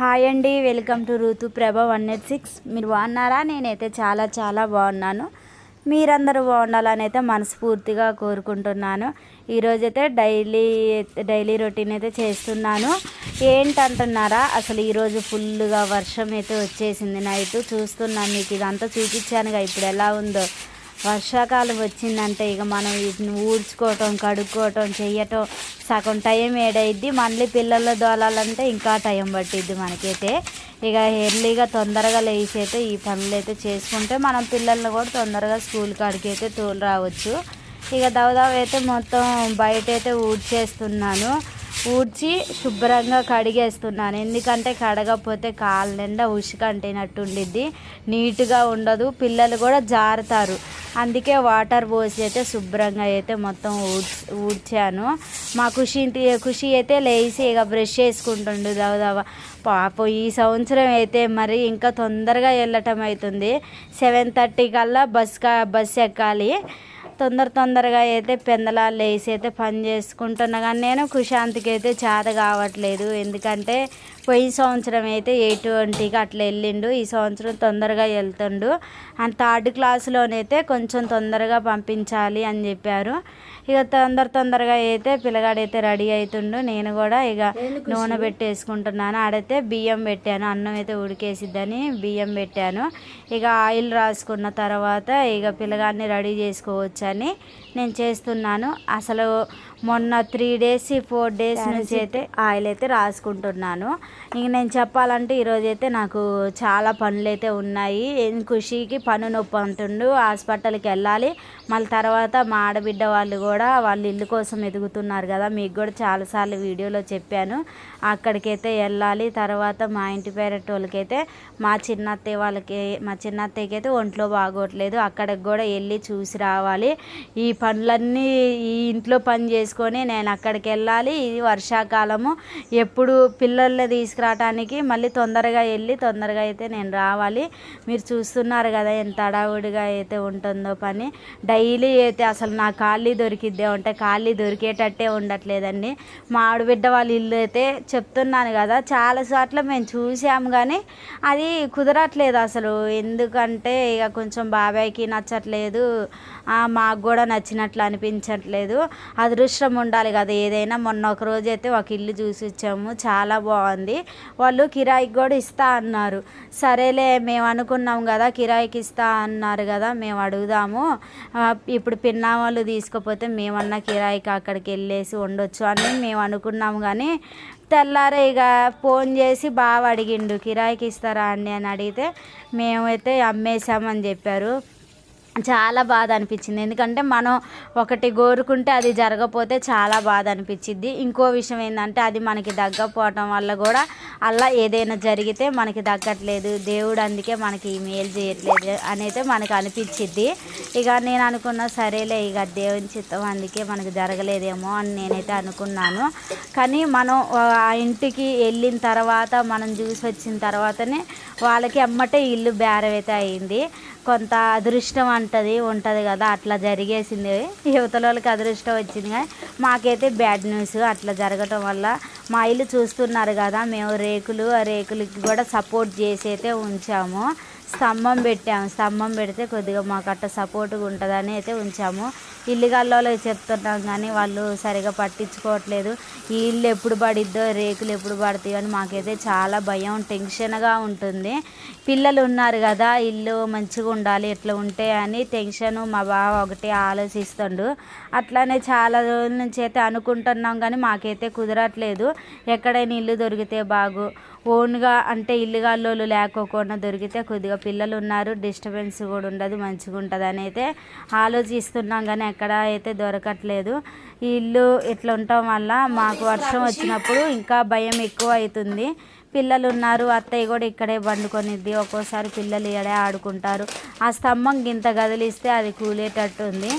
Hi అండి welcome to Rithu Prabha one eight six. మీరు బాగున్నారా? నేనైతే చాలా చాలా బాగున్నాను. మీరందరూ బాగుండాలని అయితే మనస్ఫూర్తిగా కోరుకుంటున్నాను. ఈరోజైతే డైలీ డైలీ రొటీన్ అయితే చేస్తున్నాను. ఏంటంటున్నారా? అసలు ఈరోజు ఫుల్గా వర్షం అయితే వచ్చేసింది నైట్. చూస్తున్నాను మీకు ఇదంతా చూపించానుగా. ఇప్పుడు ఎలా ఉందో? వర్షాకాలం వచ్చిందంటే ఇక మనం వీటిని ఊడ్చుకోవటం కడుక్కోవటం చేయటం సగం టైం ఏడైద్ది. మళ్ళీ పిల్లల దోలాలంటే ఇంకా టైం పట్టిద్ది మనకైతే. ఇక ఎర్లీగా తొందరగా లేచి అయితే ఈ పనులు అయితే చేసుకుంటే మనం పిల్లల్ని కూడా తొందరగా స్కూల్ కాడికి అయితే తోలు రావచ్చు. ఇక దవదవ అయితే మొత్తం బయట అయితే ఊడ్చేస్తున్నాను. ఊడ్చి శుభ్రంగా కడిగేస్తున్నాను. ఎందుకంటే కడగకపోతే కాళ్ళ నిండా ఉసుక అంటినట్టు ఉండిద్ది నీట్గా ఉండదు. పిల్లలు కూడా జారుతారు. అందుకే వాటర్ పోసి అయితే శుభ్రంగా అయితే మొత్తం ఊడ్చి ఊడ్చాను. మా ఖుషి ఖుషి అయితే లేచి ఇక బ్రష్ చేసుకుంటుండు. దవదవ పాప ఈ సంవత్సరం అయితే మరి ఇంకా తొందరగా వెళ్ళటం అవుతుంది. సెవెన్ థర్టీ కల్లా బస్ కా బస్ ఎక్కాలి. తొందర తొందరగా అయితే పెందలాలు లేసి అయితే పని చేసుకుంటున్నా కానీ నేను కుశాంతికి అయితే చేత కావట్లేదు. ఎందుకంటే పోయిన సంవత్సరం అయితే ఎయిట్ ట్వంటీకి అట్లా వెళ్ళిండు. ఈ సంవత్సరం తొందరగా వెళ్తుండు. అండ్ థర్డ్ క్లాస్లోనైతే కొంచెం తొందరగా పంపించాలి అని చెప్పారు. ఇక తొందర తొందరగా అయితే పిల్లగాడైతే రెడీ అవుతుండు నేను కూడా ఇక నూనె పెట్టేసుకుంటున్నాను. ఆడైతే బియ్యం పెట్టాను. అన్నం అయితే ఉడికేసిద్దని బియ్యం పెట్టాను. ఇక ఆయిల్ రాసుకున్న తర్వాత ఇక పిల్లగాడిని రెడీ చేసుకోవచ్చని నేను చేస్తున్నాను. అసలు మొన్న త్రీ డేస్ ఫోర్ డేస్ నుంచి అయితే ఆయిల్ అయితే రాసుకుంటున్నాను. ఇంక నేను చెప్పాలంటే ఈరోజు అయితే నాకు చాలా పనులు అయితే ఉన్నాయి. ఖుషికి పన్ను నొప్పి అంటుండు. హాస్పిటల్కి వెళ్ళాలి. మళ్ళీ తర్వాత మా ఆడబిడ్డ వాళ్ళు కూడా వాళ్ళ ఇల్లు కోసం ఎదుగుతున్నారు కదా. మీకు కూడా చాలాసార్లు వీడియోలో చెప్పాను. అక్కడికైతే వెళ్ళాలి. తర్వాత మా ఇంటి పేరటోళ్ళకైతే మా చిన్నత్తయ్య వాళ్ళకి మా చిన్నత్తయ్యకి అయితే ఒంట్లో బాగోట్లేదు. అక్కడికి కూడా వెళ్ళి చూసి రావాలి. ఈ పనులన్నీ ఈ ఇంట్లో పని చేసుకొని నేను అక్కడికి వెళ్ళాలి. ఇది వర్షాకాలము. ఎప్పుడు పిల్లల్ని తీసుకురావటానికి మళ్ళీ తొందరగా వెళ్ళి తొందరగా అయితే నేను రావాలి. మీరు చూస్తున్నారు కదా ఎంత అడావుడిగా అయితే ఉంటుందో పని. డైలీ అయితే అసలు నా ఖాళీ దొరికిద్దే ఉంటే ఖాళీ దొరికేటట్టే ఉండట్లేదండి. మా ఆడబిడ్డ వాళ్ళ ఇల్లు అయితే చెప్తున్నాను కదా చాలా చోట్ల మేము చూసాము కానీ అది కుదరట్లేదు అసలు. ఎందుకంటే ఇక కొంచెం బాబాయ్కి నచ్చట్లేదు. మా మాకు కూడా నచ్చినట్లు అనిపించట్లేదు. అదృష్టం ఉండాలి కదా. ఏదైనా మొన్న ఒక రోజు అయితే ఒక ఇల్లు చూసి వచ్చాము. చాలా బాగుంది. వాళ్ళు కిరాయికి కూడా ఇస్తా అన్నారు. సరేలే మేము అనుకున్నాం కదా కిరాయికి ఇస్తా అన్నారు కదా మేము అడుగుదాము. ఇప్పుడు పిన్నా వాళ్ళు మేమన్నా కిరాయికి అక్కడికి వెళ్ళేసి ఉండొచ్చు అని మేము అనుకున్నాము కానీ తెల్లారే ఇక ఫోన్ చేసి బాగా అడిగిండు కిరాయికి ఇస్తారా అండి? అని అడిగితే మేమైతే అమ్మేశామని చెప్పారు. చాలా బాధ అనిపించింది. ఎందుకంటే మనం ఒకటి కోరుకుంటే అది జరగపోతే చాలా బాధ అనిపించింది ఇంకో విషయం ఏంటంటే అది మనకి దగ్గపోవటం వల్ల కూడా అలా ఏదైనా జరిగితే మనకి తగ్గట్లేదు. దేవుడు అందుకే మనకి ఈ మేలు చేయట్లేదు అనేది మనకు అనిపించింది ఇక నేను అనుకున్న సరేలే ఇక దేవుని చిత్తం అందుకే మనకు జరగలేదేమో అని నేనైతే అనుకున్నాను. కానీ మనం ఆ ఇంటికి వెళ్ళిన తర్వాత మనం చూసి వచ్చిన తర్వాతనే వాళ్ళకి అమ్మటే ఇల్లు బేరవైతే అయింది. కొంత అదృష్టం అంటది ఉంటుంది కదా అట్లా జరిగేసింది. యువతల వాళ్ళకి అదృష్టం వచ్చింది కానీ మాకైతే బ్యాడ్ న్యూస్ అట్లా జరగటం వల్ల మా ఇల్లు చూస్తున్నారు కదా మేము రేకులు ఆ రేకులకి కూడా సపోర్ట్ చేసి అయితే ఉంచాము. స్తంభం పెట్టాము. స్తంభం పెడితే కొద్దిగా మాకు అట్ట సపోర్ట్గా ఉంటుందని అయితే ఉంచాము. ఇల్లు గల్లలో చెప్తున్నాం కానీ వాళ్ళు సరిగా పట్టించుకోవట్లేదు. ఈ ఇల్లు ఎప్పుడు పడిద్దో రేకులు ఎప్పుడు పడతాయో అని మాకైతే చాలా భయం టెన్షన్గా ఉంటుంది. పిల్లలు ఉన్నారు కదా ఇల్లు మంచిగా ఉండాలి ఎట్లా ఉంటే అని టెన్షన్ మా బావ ఒకటి ఆలోచిస్తుండు. అట్లానే చాలా రోజుల నుంచి అయితే అనుకుంటున్నాం కానీ మాకైతే కుదరట్లేదు. ఎక్కడైనా ఇల్లు దొరికితే బాగు. ఓన్గా అంటే ఇల్లుగాళ్ళు లేకోకుండా దొరికితే కొద్దిగా పిల్లలు ఉన్నారు డిస్టర్బెన్స్ కూడా ఉండదు మంచిగా ఉంటుంది అని అయితే ఆలోచిస్తున్నాం కానీ ఎక్కడ అయితే దొరకట్లేదు. ఈ ఇల్లు ఇట్లా ఉండటం వల్ల మాకు వర్షం వచ్చినప్పుడు ఇంకా భయం ఎక్కువ అవుతుంది. పిల్లలు ఉన్నారు అత్తయ్య కూడా ఇక్కడే వండుకొనిద్ది ఒక్కోసారి పిల్లలు ఇక్కడే ఆడుకుంటారు. ఆ స్తంభం గింత కదిలిస్తే అది కూలేటట్టు ఉంది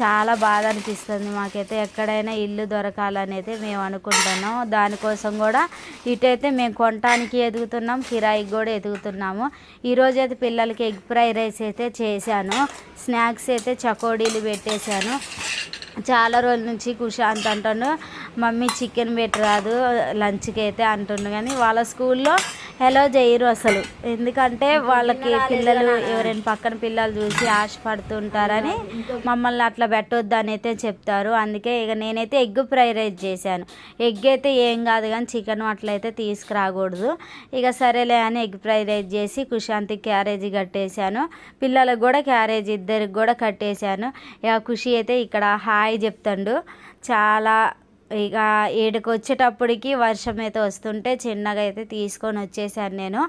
చాలా బాధ అనిపిస్తుంది. మాకైతే ఎక్కడైనా ఇల్లు దొరకాలని అయితే మేము అనుకుంటున్నాం. దానికోసం కూడా ఇటైతే మేము కొనటానికి ఎదుగుతున్నాం కిరాయికి కూడా ఎదుగుతున్నాము. ఈరోజు అయితే పిల్లలకి ఎగ్ ఫ్రై రైస్ అయితే చేశాను. స్నాక్స్ అయితే చకోడీలు పెట్టేశాను. చాలా రోజుల నుంచి కుషాంత్ అంటాను మమ్మీ చికెన్ పెట్టరాదు లంచ్కి అయితే అంటుండు. కానీ వాళ్ళ స్కూల్లో హలో చేయరు అసలు. ఎందుకంటే వాళ్ళకి పిల్లలు ఎవరైనా పక్కన పిల్లలు చూసి ఆశపడుతుంటారని మమ్మల్ని అట్లా పెట్టొద్దు అని అయితే చెప్తారు. అందుకే ఇక నేనైతే ఎగ్ ఫ్రై రైస్ చేశాను. ఎగ్ అయితే ఏం కాదు కానీ చికెన్ అట్లయితే తీసుకురాకూడదు. ఇక సరేలే అని ఎగ్ ఫ్రై రైస్ చేసి కుషాంత్కి క్యారేజీ కట్టేశాను. పిల్లలకు కూడా క్యారేజీ ఇద్దరికి కూడా కట్టేశాను. ఇక ఖుషి అయితే ఇక్కడ హాయ్ చెప్తాడు. చాలా ఇక ఏడుకు వచ్చేటప్పటికి వర్షం అయితే వస్తుంటే చిన్నగా అయితే తీసుకొని వచ్చేసాను నేను.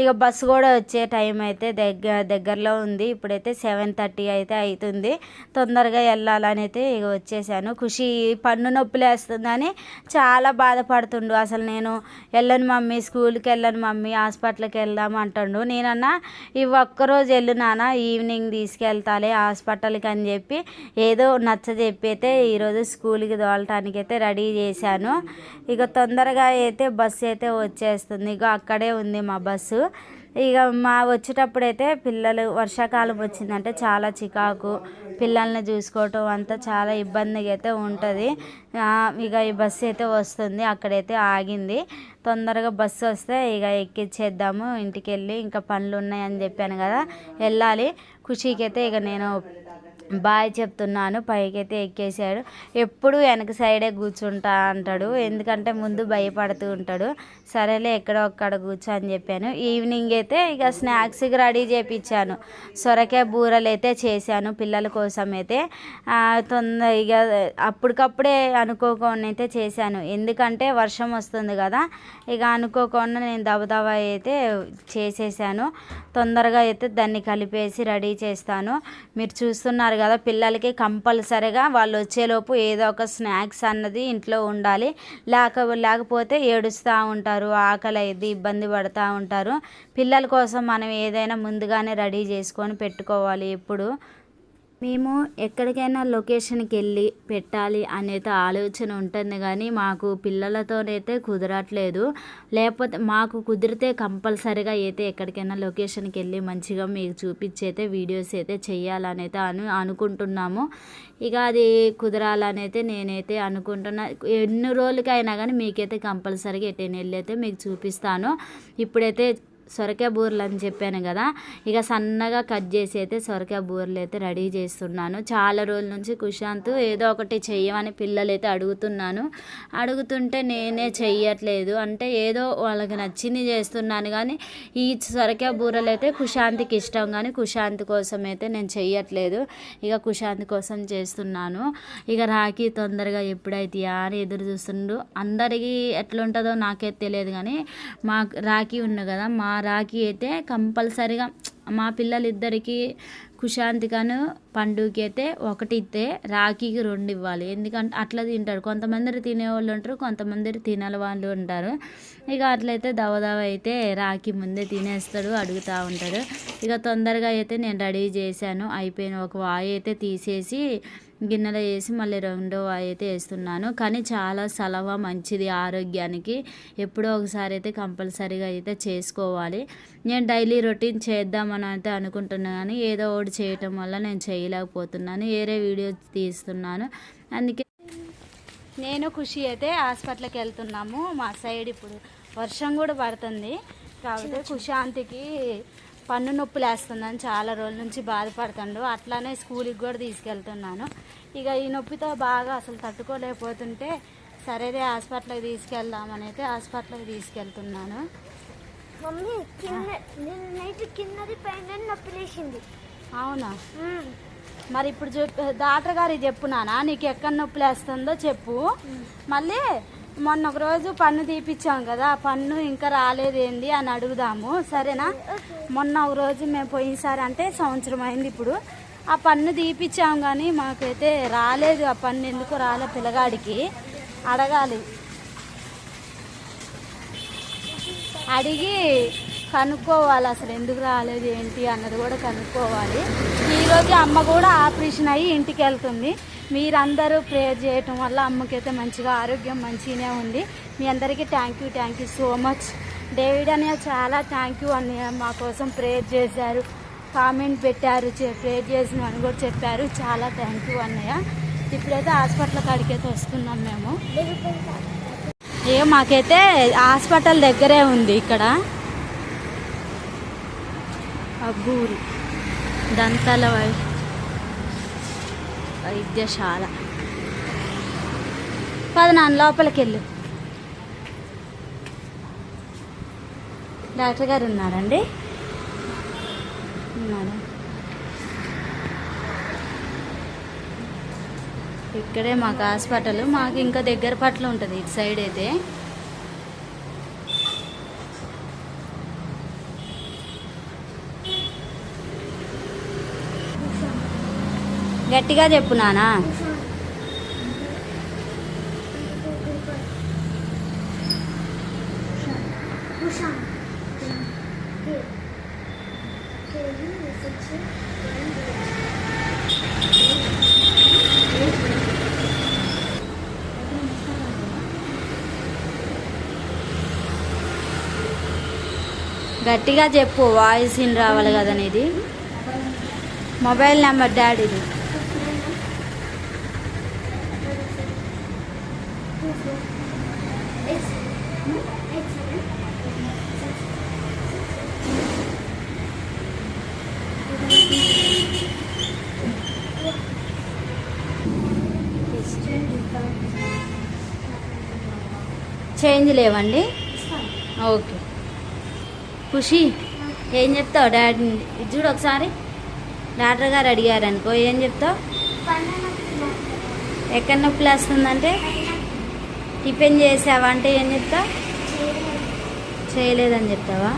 ఇక బస్సు కూడా వచ్చే టైం అయితే దగ్గర దగ్గరలో ఉంది. ఇప్పుడైతే సెవెన్ థర్టీ అయితే అవుతుంది తొందరగా వెళ్ళాలని అయితే ఇక వచ్చేసాను. ఖుషి పన్ను నొప్పులు వేస్తుందని చాలా బాధపడుతుండు. అసలు నేను వెళ్ళను మమ్మీ స్కూల్కి వెళ్ళను మమ్మీ హాస్పిటల్కి వెళ్దాం అంటుండు. నేనన్నా ఈ ఒక్కరోజు వెళ్ళు నాన్న ఈవినింగ్ తీసుకెళ్తాలే హాస్పిటల్కి అని చెప్పి ఏదో నచ్చ చెప్పి అయితే ఈరోజు స్కూల్కి తోలటానికి అయితే రెడీ చేశాను. ఇక తొందరగా అయితే బస్సు అయితే వచ్చేస్తుంది. ఇక అక్కడే ఉంది మా బస్సు. ఇక మా వచ్చేటప్పుడు అయితే పిల్లలు వర్షాకాలం వచ్చిందంటే చాలా చికాకు పిల్లల్ని చూసుకోవటం అంతా చాలా ఇబ్బందిగా అయితే ఉంటుంది. ఇక ఈ బస్సు అయితే వస్తుంది. అక్కడైతే ఆగింది. తొందరగా బస్సు వస్తే ఇక ఎక్కిచ్చేద్దాము. ఇంటికి వెళ్ళి ఇంకా పనులు ఉన్నాయని చెప్పాను కదా. వెళ్ళాలి. ఖుషీకి అయితే ఇక నేను బాయ్ చెప్తున్నాను పైకైతే ఎక్కేసాడు. ఎప్పుడు వెనక సైడే కూర్చుంటా అంటాడు. ఎందుకంటే ముందు భయపడుతూ ఉంటాడు. సరేలే ఎక్కడో ఒక్కడ కూర్చో అని చెప్పాను. ఈవినింగ్ అయితే ఇక స్నాక్స్కి రెడీ చేయించాను సొరకాయ బూరలు అయితే చేశాను పిల్లల కోసం అయితే. తొందర ఇక అప్పటికప్పుడే అనుకోకుండా అయితే చేశాను. ఎందుకంటే వర్షం వస్తుంది కదా ఇక అనుకోకుండా నేను దబదబా అయితే చేసేసాను. తొందరగా అయితే దాన్ని కలిపేసి రెడీ చేస్తాను. మీరు చూస్తున్నారు కదా పిల్లలకి కంపల్సరిగా వాళ్ళు వచ్చేలోపు ఏదో ఒక స్నాక్స్ అన్నది ఇంట్లో ఉండాలి. లేక లేకపోతే ఏడుస్తూ ఉంటారు ఆకలి అయితే ఇబ్బంది పడుతూ ఉంటారు. పిల్లల కోసం మనం ఏదైనా ముందుగానే రెడీ చేసుకొని పెట్టుకోవాలి ఎప్పుడు. మేము ఎక్కడికైనా లొకేషన్కి వెళ్ళి పెట్టాలి అనేది ఆలోచన ఉంటుంది కానీ మాకు పిల్లలతోనైతే కుదరట్లేదు. లేకపోతే మాకు కుదిరితే కంపల్సరిగా అయితే ఎక్కడికైనా లొకేషన్కి వెళ్ళి మంచిగా మీకు చూపించి అయితే వీడియోస్ అయితే చేయాలని అయితే అను అనుకుంటున్నాము. ఇక అది కుదరాలని అయితే నేనైతే అనుకుంటున్నా. ఎన్ని రోజులకైనా కానీ మీకైతే కంపల్సరిగా ఎటైనా వెళ్ళి అయితే మీకు చూపిస్తాను. ఇప్పుడైతే సొరకాయ బూరెలు అని చెప్పాను కదా ఇక సన్నగా కట్ చేసి అయితే సొరకాయ బూరెలు అయితే రెడీ చేస్తున్నాను. చాలా రోజుల నుంచి కుశాంత్ ఏదో ఒకటి చెయ్యమని పిల్లలు అయితే అడుగుతున్నాను. అడుగుతుంటే నేనే చెయ్యట్లేదు. అంటే ఏదో వాళ్ళకి నచ్చింది చేస్తున్నాను కానీ ఈ సొరకాయ బూరలు అయితే కుశాంత్కి ఇష్టం కానీ కుశాంత్ కోసం అయితే నేను చెయ్యట్లేదు. ఇక కుశాంత్ కోసం చేస్తున్నాను. ఇక రాఖీ తొందరగా ఎప్పుడైతే అని ఎదురు చూస్తుండు. అందరికీ ఎట్లుంటుందో నాకైతే తెలియదు కానీ మా రాఖీ ఉంది కదా మా రాఖీ అయితే కంపల్సరిగా మా పిల్లలిద్దరికి కుశాంతికను పండుగకి అయితే ఒకటి ఇస్తే రాఖీకి రెండు ఇవ్వాలి. ఎందుకంటే అట్లా తింటారు. కొంతమంది తినేవాళ్ళు ఉంటారు కొంతమంది తినని వాళ్ళు ఉంటారు. ఇక అట్లయితే దవదవ అయితే రాఖీ ముందే తినేస్తాడు అడుగుతూ ఉంటాడు. ఇక తొందరగా అయితే నేను రెడీ చేశాను. అయిపోయిన ఒక వాయి అయితే తీసేసి గిన్నెలో వేసి మళ్ళీ రెండో అయితే వేస్తున్నాను. కానీ చాలా సలవ మంచిది ఆరోగ్యానికి. ఎప్పుడో ఒకసారి అయితే కంపల్సరీగా అయితే చేసుకోవాలి. నేను డైలీ రొటీన్ చేద్దామని అయితే అనుకుంటున్నాను. కానీ ఏదో ఒకటి చేయటం వల్ల నేను చేయలేకపోతున్నాను. వేరే వీడియో తీస్తున్నాను. అందుకే నేను ఖుషి అయితే హాస్పిటల్కి వెళ్తున్నాము. మా సైడ్ ఇప్పుడు వర్షం కూడా పడుతుంది. కాబట్టి కుశాంతికి పన్ను నొప్పులు వేస్తుందని చాలా రోజుల నుంచి బాధపడుతుండు. అట్లానే స్కూల్కి కూడా తీసుకెళ్తున్నాను. ఇక ఈ నొప్పితో బాగా అసలు తట్టుకోలేకపోతుంటే సరేదే హాస్పిటల్కి తీసుకెళ్దామని అయితే హాస్పిటల్కి తీసుకెళ్తున్నాను. మమ్మీ కింద నేను నైట్ కిందది పైన నొప్పి లేచింది అవునా మరి ఇప్పుడు చెప్పు డాక్టర్ గారికి చెప్పు నాన్న నీకు ఎక్కడ నొప్పి లేస్తుందో చెప్పు మళ్ళీ మొన్న ఒక రోజు పన్ను తీపిచ్చాం కదా ఆ పన్ను ఇంకా రాలేదేంది అని అడుగుదాము సరేనా? మొన్న ఒక రోజు మేము పోయినసారి అంటే సంవత్సరం అయింది ఇప్పుడు. ఆ పన్ను తీపిచ్చాం కానీ మాకైతే రాలేదు ఆ పన్ను ఎందుకు రాలే పిల్లగాడికి? అడగాలి. అడిగి కనుక్కోవాలి అసలు ఎందుకు రాలేదు ఏంటి అన్నది కూడా కనుక్కోవాలి. ఈరోజు అమ్మ కూడా ఆపరేషన్ అయ్యి ఇంటికి వెళ్తుంది మీరందరూ ప్రేయర్ చేయటం వల్ల అమ్మకైతే మంచిగా ఆరోగ్యం మంచిగానే ఉంది. మీ అందరికీ thank you thank you so much David అన్నయ్య చాలా థ్యాంక్ యూ అన్నయ్య మా కోసం ప్రేయర్ చేశారు. కామెంట్ పెట్టారు ప్రేయర్ చేసిన అని కూడా చెప్పారు. చాలా థ్యాంక్ యూ అన్నయ్య. ఇప్పుడైతే హాస్పిటల్ కాడికైతే వస్తున్నాం మేము. ఏ మాకైతే హాస్పిటల్ దగ్గరే ఉంది ఇక్కడ. అబ్బూరు దంతాల వై వైద్యశాల. పది లోపలికి వెళ్ళు డాక్టర్ గారు ఉన్నారండి? ఉన్నారు? ఇక్కడే మాకు హాస్పిటల్ మాకు ఇంకా దగ్గర పట్ల ఉంటుంది ఇటు సైడ్ అయితే. గట్టిగా చెప్పు నానా. గట్టిగా చెప్పు వాయిస్ ఇన్ రావాలి కదా నీది మొబైల్ నెంబర్ డాడీది. చేంజ్ లేవండి? ఓకే. ఖుషి ఏం చెప్తావు డాడీ? ఇది చూడు ఒకసారి. డాక్టర్ గారు అడిగారు అనుకో ఏం చెప్తావు? ఎక్కడ నొప్పి వస్తుందంటే? టిఫిన్ చేసావా అంటే ఏం చెప్తావు? చేయలేదని చెప్తావా?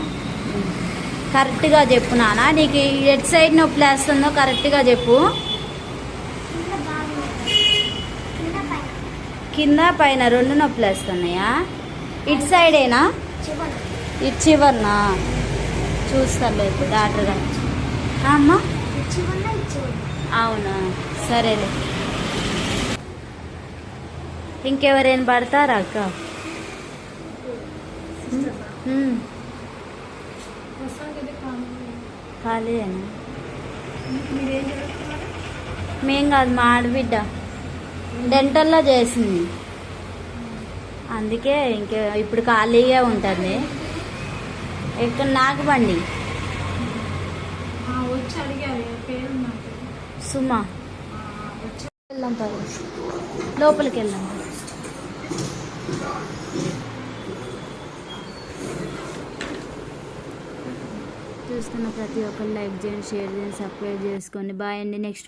కరెక్ట్గా చెప్పు నాన్న. నీకు ఎట్ సైడ్ నొప్పి వేస్తుందో కరెక్ట్గా చెప్పు. కింద పైన రెండు నొప్పులు వేస్తున్నాయా? ఇటు సైడేనా? ఇటు చివరినా? చూస్తాలేదు డాక్టర్ గారు. అమ్మా? అవునా? సరేలే. ఇంకెవరైనా పడతారా అక్క? ఉమ్. మేం కాదు మా ఆడబిడ్డ. డెంటల్లో చేసింది. అందుకే ఇంకే ఇప్పుడు ఖాళీగా ఉంటుంది. ఇక్కడ నాకు బండి? సుమా. లోపలికి వెళ్దాం. చూస్తున్న ప్రతి ఒక్కరు లైక్ చేయండి షేర్ చేయండి సబ్స్క్రైబ్ చేసుకోండి. బాయ్ అండి నెక్స్ట్